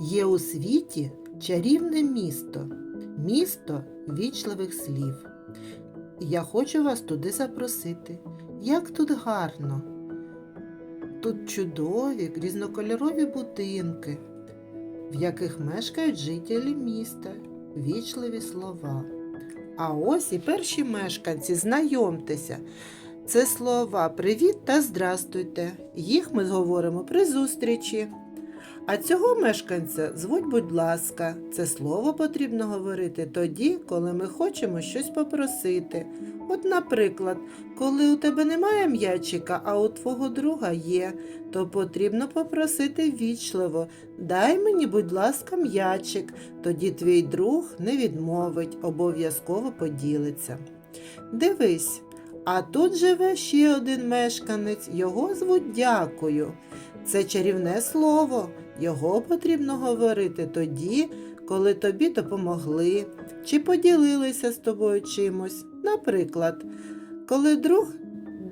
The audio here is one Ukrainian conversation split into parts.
Є у світі чарівне місто, місто вічливих слів. Я хочу вас туди запросити. Як тут гарно. Тут чудові різнокольорові будинки, в яких мешкають жителі міста, вічливі слова. А ось і перші мешканці, знайомтеся. Це слова привіт та здрастуйте. Їх ми зговоримо при зустрічі. А цього мешканця звуть, будь ласка, це слово потрібно говорити тоді, коли ми хочемо щось попросити. От, наприклад, коли у тебе немає м'ячика, а у твого друга є, то потрібно попросити вічливо дай мені, будь ласка, м'ячик, тоді твій друг не відмовить, обов'язково поділиться. Дивись, а тут живе ще один мешканець, його звуть дякую. Це чарівне слово. Його потрібно говорити тоді, коли тобі допомогли чи поділилися з тобою чимось. Наприклад, коли друг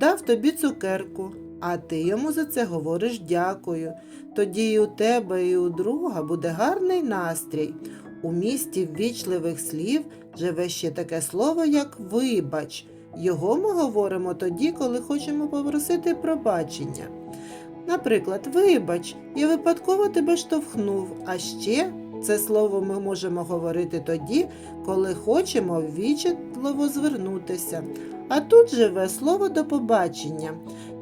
дав тобі цукерку, а ти йому за це говориш дякую. Тоді і у тебе, і у друга буде гарний настрій. У місті ввічливих слів живе ще таке слово, як вибач. Його ми говоримо тоді, коли хочемо попросити пробачення. Наприклад, вибач, я випадково тебе штовхнув, а ще це слово ми можемо говорити тоді, коли хочемо ввічливо звернутися. А тут живе слово до побачення.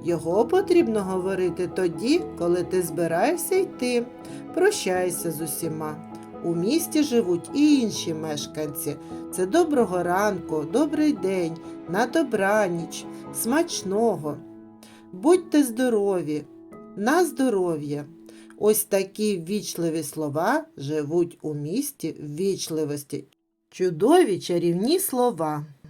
Його потрібно говорити тоді, коли ти збираєшся йти. Прощайся з усіма. У місті живуть і інші мешканці. Це доброго ранку, добрий день, на добраніч, смачного. Будьте здорові, на здоров'я. Ось такі ввічливі слова живуть у місті ввічливості. Чудові чарівні слова.